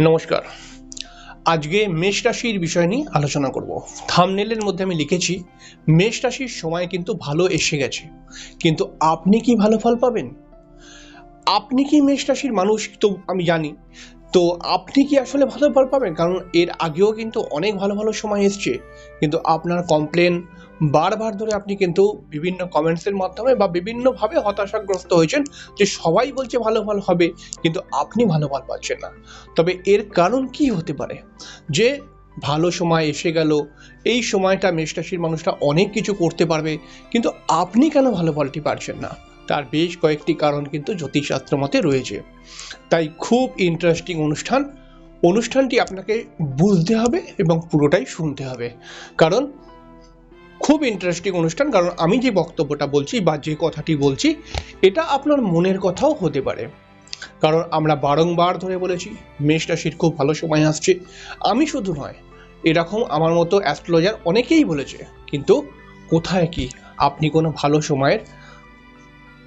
নমস্কার। আজকে মেষ রাশির বিষয় নিয়ে আলোচনা করব। থামনেলের মধ্যে আমি লিখেছি, মেষ রাশির সময় কিন্তু ভালো এসে গেছে। কিন্তু আপনি কি ভালো ফল পাবেন? আপনি কি মেষ রাশির মানুষ? তো আমি জানি তো আপনি কি আসলে ভালো ফল পাবেন? কারণ এর আগেও কিন্তু অনেক ভালো ভালো সময় এসছে। কিন্তু আপনার কমপ্লেন বারবার ধরে আপনি কিন্তু বিভিন্ন কমেন্টসের মাধ্যমে বা বিভিন্নভাবে হতাশাগ্রস্ত হয়েছেন যে সবাই বলছে ভালো ফল হবে, কিন্তু আপনি ভালো ফল পাচ্ছেন না। তবে এর কারণ কি হতে পারে? যে ভালো সময় এসে গেল, এই সময়টা মেষরাশির মানুষরা অনেক কিছু করতে পারবে, কিন্তু আপনি কেন ভালো ফলটি পারছেন না? তার বেশ কয়েকটি কারণ কিন্তু জ্যোতিষশাস্ত্র মতে রয়েছে। তাই খুব ইন্টারেস্টিং অনুষ্ঠান। অনুষ্ঠানটি আপনাকে বুঝতে হবে এবং পুরোটাই শুনতে হবে। কারণ খুব ইন্টারেস্টিং অনুষ্ঠান, কারণ আমি যে বক্তব্যটা বলছি বা যে কথাটি বলছি, এটা আপনার মনের কথাও হতে পারে। কারণ আমরা বারংবার ধরে বলেছি মেষ রাশির খুব ভালো সময় আসছে। আমি শুধু নয়, এরকম আমার মতো অ্যাস্ট্রোলজার অনেকেই বলেছে, কিন্তু কোথায় কি? আপনি কোনো ভালো সময়ের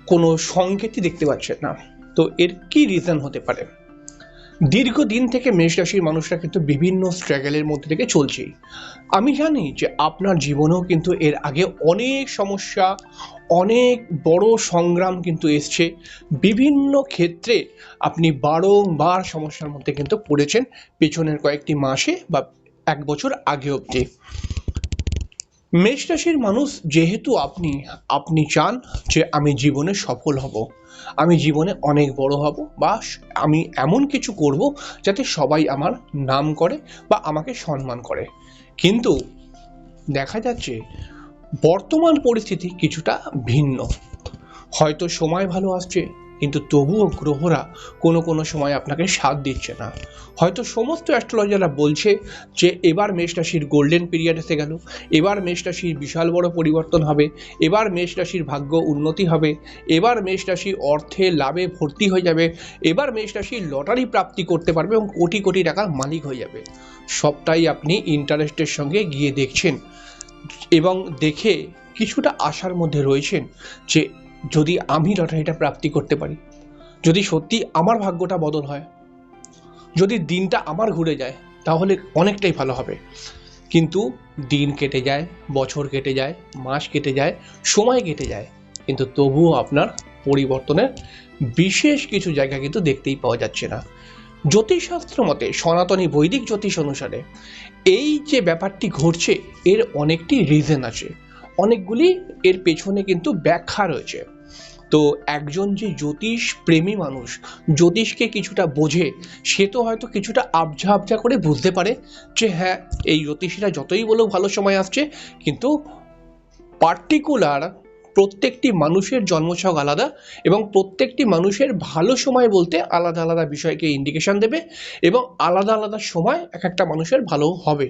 কোনো সংকেতই দেখতে পাচ্ছেন না। তো এর কি রিজন হতে পারে? দীর্ঘদিন থেকে মেষ রাশির মানুষরা কিন্তু বিভিন্ন স্ট্রাগলের মধ্যে থেকে চলছেই। আমি জানি যে আপনার জীবনেও কিন্তু এর আগে অনেক সমস্যা, অনেক বড় সংগ্রাম কিন্তু এসছে। বিভিন্ন ক্ষেত্রে আপনি বারংবার সমস্যার মধ্যে কিন্তু পড়েছেন, পেছনের কয়েকটি মাসে বা এক বছর আগে অবধি। মেষ রাশির মানুষ যেহেতু আপনি আপনি চান যে আমি জীবনে সফল হব, আমি জীবনে অনেক বড় হব বা আমি এমন কিছু করব যাতে সবাই আমার নাম করে বা আমাকে সম্মান করে। কিন্তু দেখা যাচ্ছে বর্তমান পরিস্থিতি কিছুটা ভিন্ন। হয়তো সময় ভালো আসছে কিন্তু তবুও গ্রহরা কোনো কোনো সময় আপনাকে সাথ দিচ্ছে না। হয়তো সমস্ত অ্যাস্ট্রোলজাররা বলছে যে, এবার মেষ রাশির গোল্ডেন পিরিয়ড এসে গেল, এবার মেষ রাশির বিশাল বড় পরিবর্তন হবে, এবার মেষ রাশির ভাগ্য উন্নতি হবে, এবার মেষ রাশি অর্থে লাভে ভর্তি হয়ে যাবে, এবার মেষ রাশি লটারি প্রাপ্তি করতে পারবে এবং কোটি কোটি টাকার মালিক হয়ে যাবে। সবটাই আপনি ইন্টারেস্টের সঙ্গে গিয়ে দেখছেন এবং দেখে কিছুটা আশার মধ্যে রয়েছেন যে যদি আমি লটারিটা প্রাপ্তি করতে পারি, যদি সত্যি আমার ভাগ্যটা বদল হয়, যদি দিনটা আমার ঘুরে যায়, তাহলে অনেকটাই ভালো হবে। কিন্তু দিন কেটে যায়, বছর কেটে যায়, মাস কেটে যায়, সময় কেটে যায়, কিন্তু তবুও আপনার পরিবর্তনের বিশেষ কিছু জায়গা কিন্তু দেখতেই পাওয়া যাচ্ছে না। জ্যোতিষশাস্ত্র মতে, সনাতনী বৈদিক জ্যোতিষ অনুসারে এই যে ব্যাপারটি ঘটছে, এর অনেকটি রিজন আছে। অনেকগুলি এর পেছনে কিন্তু ব্যাখ্যা রয়েছে। তো একজন যে জ্যোতিষ প্রেমী মানুষ, জ্যোতিষকে কিছুটা বোঝে, সে তো হয়তো কিছুটা আবঝা আবঝা করে বুঝতে পারে যে হ্যাঁ এই জ্যোতিষীরা যতই বলেও ভালো সময় আসছে, কিন্তু পার্টিকুলার প্রত্যেকটি মানুষের জন্মছক আলাদা এবং প্রত্যেকটি মানুষের ভালো সময় বলতে আলাদা আলাদা বিষয়কে ইন্ডিকেশন দেবে এবং আলাদা আলাদা সময় এক একটা মানুষের ভালো হবে।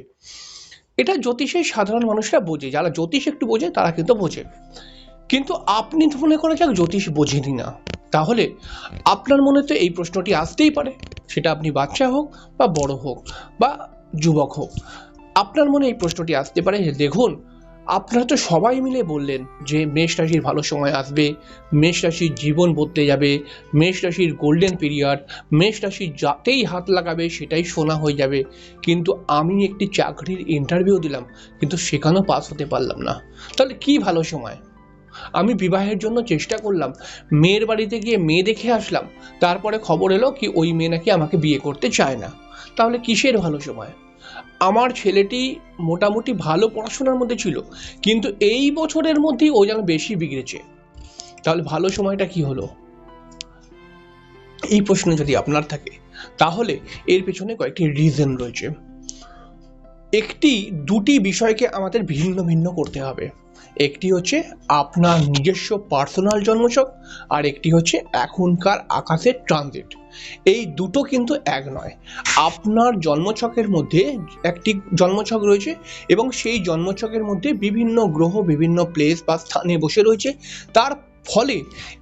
এটা জ্যোতিষের সাধারণ মানুষরা বোঝে। যারা জ্যোতিষ একটু বোঝে, তারা কিন্তু বোঝে। কিন্তু আপনি মনে করা যাক জ্যোতিষ বোঝেনি না। তাহলে আপনার মনে তো এই প্রশ্নটি আসতেই পারে। সেটা আপনি বাচ্চা হোক বা বড় হোক বা যুবক হোক। আপনার মনে এই প্রশ্নটি আসতে পারে দেখুন আপনারা তো সবাই মিলে বললেন যে মেষ রাশির ভালো সময় আসবে, মেষ রাশির জীবন বদলে যাবে, মেষ রাশির গোল্ডেন পিরিয়ড মেষ রাশির যাতেই হাত লাগাবে সেটাই সোনা হয়ে যাবে। কিন্তু আমি একটি চাকরির ইন্টারভিউ দিলাম, কিন্তু সেখানেও পাস হতে পারলাম না। তাহলে কি ভালো সময়? আমি বিবাহের জন্য চেষ্টা করলাম, মেয়ের বাড়িতে গিয়ে মেয়ে দেখে আসলাম, তারপরে খবর এলো কি ওই মেয়ে নাকি আমাকে বিয়ে করতে চায় না। তাহলে কিসের ভালো সময়? আমার ছেলেটি মোটামুটি ভালো পড়াশোনার মধ্যে ছিল, কিন্তু এই বছরের মধ্যেই ও যেন বেশি বিগড়েছে। তাহলে ভালো সময়টা কি হলো? এই প্রশ্ন যদি আপনার থাকে, তাহলে এর পেছনে কয়েকটি রিজন রয়েছে। একটি, দুটি বিষয়কে আমাদের ভিন্ন ভিন্ন করতে হবে। একটি হচ্ছে আপনার নিজস্ব পার্সোনাল জন্মছক আর একটি হচ্ছে এখনকার আকাশের ট্রানজিট এই দুটো কিন্তু এক নয়। আপনার জন্মছকের মধ্যে একটি জন্মছক রয়েছে এবং সেই জন্মছকের মধ্যে বিভিন্ন গ্রহ, বিভিন্ন প্লেস বা স্থানে বসে রয়েছে। তার ফলে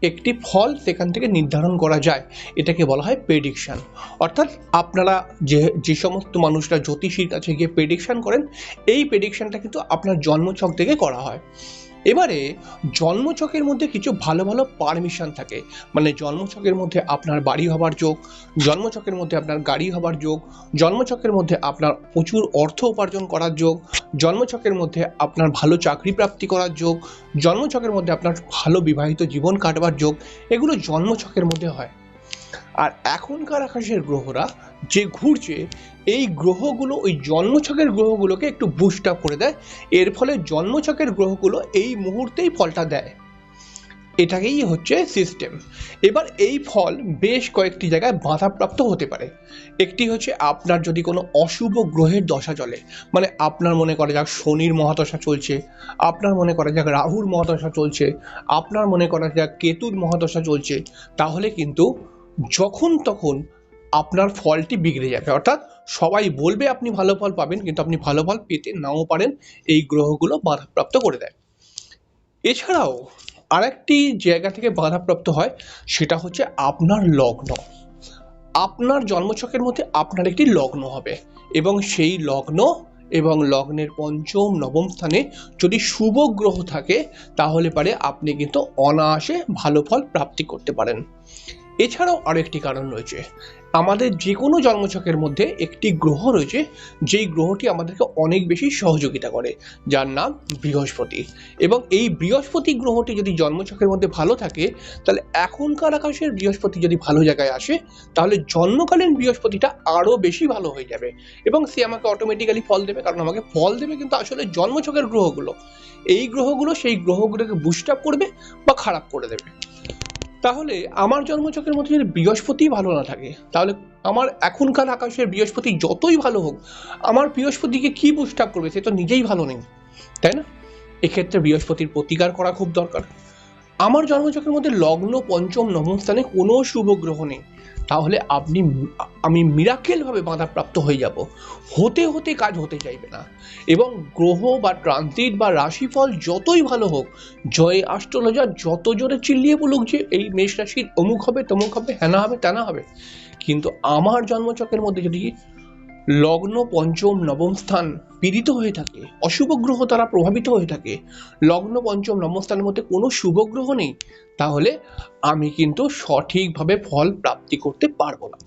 একটি ফল সেখান থেকে নির্ধারণ করা যায়। এটাকে বলা হয় প্রেডিকশান অর্থাৎ আপনারা যে যে সমস্ত মানুষরা জ্যোতিষীর কাছে গিয়ে প্রেডিকশান করেন, এই প্রেডিকশানটা কিন্তু আপনার জন্মছক থেকে করা হয়। এবারে জন্মছকের মধ্যে কিছু ভালো ভালো পারমিশন থাকে। মানে জন্মছকের মধ্যে আপনার বাড়ি হবার যোগ, জন্মছকের মধ্যে আপনার গাড়ি হবার যোগ, জন্মছকের মধ্যে আপনার প্রচুর অর্থ উপার্জন করার যোগ, জন্মছকের মধ্যে আপনার ভালো চাকরি প্রাপ্তি করার যোগ, জন্মছকের মধ্যে আপনার ভালো বিবাহিত জীবন কাটবার যোগ, এগুলো জন্মছকের মধ্যে হয়। আর এখনকার আকাশের গ্রহরা যে ঘুরছে, এই গ্রহগুলো, ওই জন্মছকের গ্রহগুলোকে একটু বুস্ট আপ করে দেয়। এর ফলে জন্মছকের গ্রহগুলো এই মুহূর্তেই ফলটা দেয়। এটাকেই হচ্ছে সিস্টেম এবার এই ফল বেশ কয়েকটি জায়গায় বাধাপ্রাপ্ত হতে পারে। একটি হচ্ছে আপনার যদি কোনো অশুভ গ্রহের দশা চলে মানে আপনার মনে করা যাক শনির মহাদশা চলছে, আপনার মনে করা যাক রাহুর মহাদশা চলছে, আপনার মনে করা যাক কেতুর মহাদশা চলছে, তাহলে কিন্তু যখন তখন আপনার ফলটি বিগড়ে যাবে। অর্থাৎ সবাই বলবে আপনি ভালো ফল পাবেন, কিন্তু আপনি ভালো ফল পেতে নাও পারেন, এই গ্রহগুলো বাধাপ্রাপ্ত করে দেয়। এছাড়াও আরেকটি জায়গা থেকে বাধাপ্রাপ্ত হয়, সেটা হচ্ছে আপনার লগ্ন। আপনার জন্মছকের মধ্যে আপনার একটি লগ্ন হবে এবং সেই লগ্ন এবং লগ্নের পঞ্চম, নবম স্থানে যদি শুভ গ্রহ থাকে, তাহলে পারে আপনি কিন্তু অনায়াসে ভালো ফল প্রাপ্তি করতে পারেন। এছাড়াও আরেকটি কারণ রয়েছে। আমাদের যে কোনো জন্মছকের মধ্যে একটি গ্রহ রয়েছে, যেই গ্রহটি আমাদেরকে অনেক বেশি সহযোগিতা করে, যার নাম বৃহস্পতি। এবং এই বৃহস্পতি গ্রহটি যদি জন্মছকের মধ্যে ভালো থাকে, তাহলে এখনকার আকাশের বৃহস্পতি যদি ভালো জায়গায় আসে, তাহলে জন্মকালীন বৃহস্পতিটা আরও বেশি ভালো হয়ে যাবে। এবং সে আমাকে অটোমেটিক্যালি ফল দেবে, কারণ আমাকে ফল দেবে কিন্তু আসলে জন্মছকের গ্রহগুলো। এই গ্রহগুলো সেই গ্রহগুলোকে বুস্ট আপ করবে বা খারাপ করে দেবে। তাহলে আমার জন্মচকের মধ্যে যদি বৃহস্পতি ভালো না থাকে, তাহলে আমার এখনকার আকাশের বৃহস্পতি যতই ভালো হোক, আমার বৃহস্পতিকে কি বুস্ট করবে? সে তো নিজেই ভালো নেই, তাই না? এক্ষেত্রে বৃহস্পতির প্রতিকার করা খুব দরকার। আমার জন্মচকের মধ্যে লগ্ন, পঞ্চম, নবম স্থানে কোনো শুভ গ্রহ নেই। তাহলে আপনি আমি মিরাকেলভাবে বাধাপ্রাপ্ত হয়ে যাব। হতে হতে কাজ হতে চাইবে না। এবং গ্রহ বা ট্রানজিট বা রাশিফল যতই ভালো হোক, জয় অ্যাস্ট্রোলজার যত জোরে চিল্লিয়ে বলুক যে এই মেষ রাশির অমুক হবে, তমুক হবে হ্যানা হবে, তেনা হবে। কিন্তু আমার জন্মচকের মধ্যে যদি লগ্ন, পঞ্চম, নবম স্থান পীড়িত হয়ে থাকে, অশুভ গ্রহ দ্বারা প্রভাবিত হয়ে থাকে। লগ্ন, পঞ্চম, নবম স্থানের মধ্যে কোনো শুভ গ্রহ নেই, তাহলে আমি কিন্তু সঠিকভাবে ফল প্রাপ্তি করতে পারব না।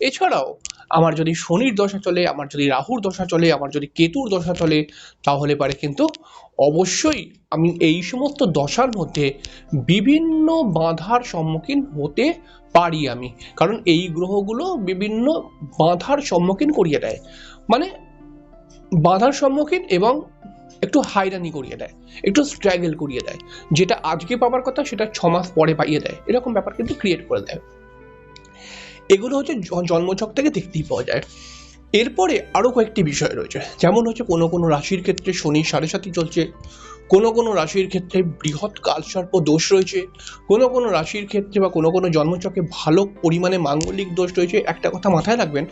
এছাড়াও, আমার যদি শনির দশা চলে, আমার যদি রাহুর দশা চলে, আমার যদি কেতুর দশা চলে, তাহলে পারে কিন্তু অবশ্যই আমি এই সমস্ত দশার মধ্যে বিভিন্ন বাধার সম্মুখীন হতে পারি আমি। কারণ এই গ্রহগুলো বিভিন্ন বাধার সম্মুখীন করিয়ে দেয়। মানে বাধার সম্মুখীন এবং একটু হাইরানি করিয়ে দেয়, একটু স্ট্রাগল করিয়ে দেয়। যেটা আজকে পাবার কথা সেটা ছ মাস পরে পাইয়ে দেয়। এরকম ব্যাপার কিন্তু ক্রিয়েট করে দেয়। এগুলো হচ্ছে জ- জন্মছক থেকে দেখতেই পাওয়া যায়। এরপরে আরও কয়েকটি বিষয় রয়েছে। যেমন হচ্ছে কোনো কোনো রাশির ক্ষেত্রে শনি সাড়ে সাথী চলছে কোনো কোনো রাশির ক্ষেত্রে বৃহৎ কালসর্প দোষ রয়েছে, কোনো কোনো রাশির ক্ষেত্রে বা কোনো কোনো জন্মচকে ভালো পরিমাণে মাঙ্গলিক দোষ রয়েছে, একটা কথা মাথায় রাখবেন,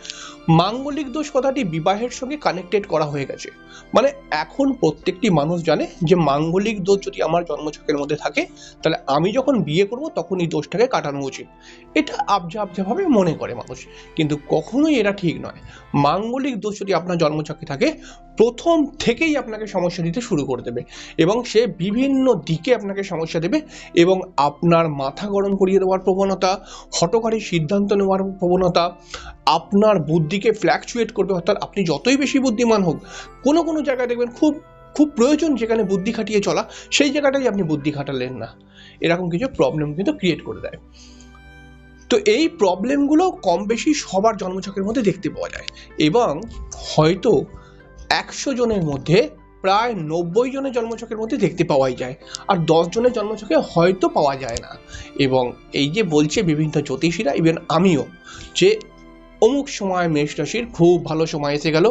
মাঙ্গলিক দোষ কথাটি বিবাহের সঙ্গে কানেক্টেড করা হয়ে গেছে। মানে এখন প্রত্যেকটি মানুষ জানে যে মাঙ্গলিক দোষ যদি আমার জন্মচকের মধ্যে থাকে, তাহলে আমি যখন বিয়ে করব তখন এই দোষটাকে কাটানো উচিত। এটা আবজা আবজাভাবে মনে করে মানুষ। কিন্তু কখনোই এটা ঠিক নয়। মাঙ্গলিক দোষ যদি আপনার জন্মচকে থাকে, প্রথম থেকেই আপনাকে সমস্যা দিতে শুরু করে দেবে। এবং সে বিভিন্ন দিকে আপনাকে সমস্যা দেবে এবং আপনার মাথা গরম করিয়ে দেওয়ার প্রবণতা হটকারী সিদ্ধান্ত নেওয়ার প্রবণতা, আপনার বুদ্ধিকে ফ্ল্যাকচুয়েট করবে, অর্থাৎ আপনি যতই বেশি বুদ্ধিমান হোক, কোনো কোনো জায়গায় দেখবেন খুব খুব প্রয়োজন যেখানে বুদ্ধি খাটিয়ে চলা, সেই জায়গাটাই আপনি বুদ্ধি খাটালেন না। এরকম কিছু প্রবলেম কিন্তু ক্রিয়েট করে দেয়। তো এই প্রবলেমগুলো কম বেশি সবার জন্মছকের মধ্যে দেখতে পাওয়া যায় এবং হয়তো একশো জনের মধ্যে প্রায় নব্বই জনের জন্মছকের মধ্যে দেখতে পাওয়াই যায়। আর দশ জনের জন্মছকে হয়তো পাওয়া যায় না। এবং এই যে বলছে বিভিন্ন জ্যোতিষীরা ইভেন আমিও, যে অমুক সময় মেষ রাশির খুব ভালো সময় এসে গেল।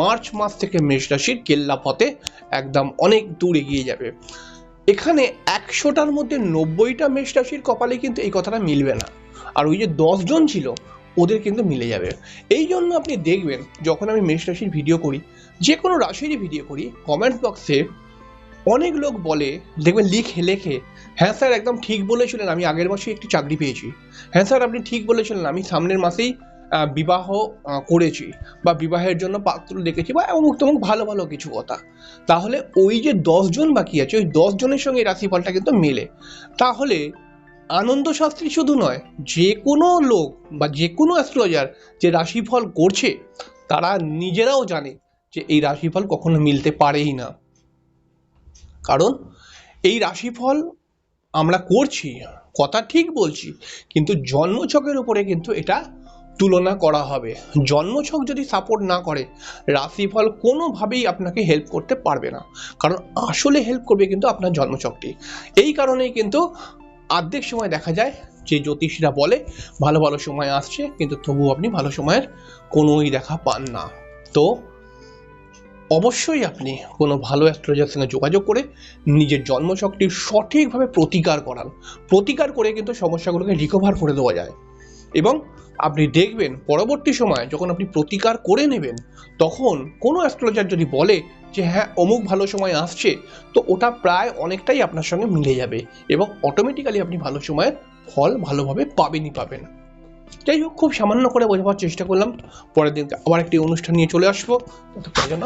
মার্চ মাস থেকে মেষ রাশির কেল্লা পথে একদম অনেক দূর এগিয়ে যাবে। এখানে একশোটার মধ্যে নব্বইটা মেষ রাশির কপালে কিন্তু এই কথাটা মিলবে না। আর ওই যে দশজন ছিল, ওদের কিন্তু মিলে যাবে। এই জন্য আপনি দেখবেন, যখন আমি মেষ রাশির ভিডিও করি যে কোনো রাশিরই ভিডিও করি কমেন্ট বক্সে অনেক লোক বলে, দেখবেন লিখে, লেখে হ্যাঁ স্যার, একদম ঠিক বলেছিলেন, আমি আগের মাসে একটি চাকরি পেয়েছি। হ্যাঁ স্যার, আপনি ঠিক বলেছিলেন, আমি সামনের মাসেই বিবাহ করেছি বা বিবাহের জন্য পাত্র দেখেছি বা অমুক তমুক ভালো ভালো কিছু কথা। তাহলে ওই যে দশজন বাকি আছে, ওই দশ জনের সঙ্গে রাশিফলটা কিন্তু মেলে। তাহলে আনন্দ শাস্ত্রী শুধু নয় যে কোনো লোক বা যে কোনো অ্যাস্ট্রোলজার যে রাশিফল করছে, তারা নিজেরাও জানে যে এই রাশিফল কখনো মিলতে পারেই না। কারণ এই রাশিফল আমরা করছি, কথা ঠিক বলছি, কিন্তু জন্মছকের উপরে কিন্তু এটা তুলনা করা হবে। জন্মছক যদি সাপোর্ট না করে, রাশিফল কোনোভাবেই আপনাকে হেল্প করতে পারবে না। কারণ আসলে হেল্প করবে কিন্তু আপনার জন্মছকটি। এই কারণেই কিন্তু অর্ধেক সময় দেখা যায় যে জ্যোতিষীরা বলে, ভালো ভালো সময় আসছে, কিন্তু তবুও আপনি ভালো সময়ের কোনোই দেখা পান না। তো অবশ্যই আপনি কোনো ভালো অ্যাস্ট্রোলজার সঙ্গে যোগাযোগ করে নিজের জন্মছকটি সঠিকভাবে প্রতিকার করান। প্রতিকার করে কিন্তু সমস্যাগুলোকে রিকভার করে দেওয়া যায়। এবং আপনি দেখবেন পরবর্তী সময় যখন আপনি প্রতিকার করে নেবেন, তখন কোনো অ্যাস্ট্রোলজার যদি বলে যে হ্যাঁ অমুক ভালো সময় আসছে, তো ওটা প্রায় অনেকটাই আপনার সঙ্গে মিলে যাবে এবং অটোমেটিক্যালি আপনি ভালো সময়ের ফল ভালোভাবে পাবেনই পাবেন। যাই হোক, খুব সামান্য করে বোঝাবার চেষ্টা করলাম। পরের দিন আবার একটি অনুষ্ঠান নিয়ে চলে আসব।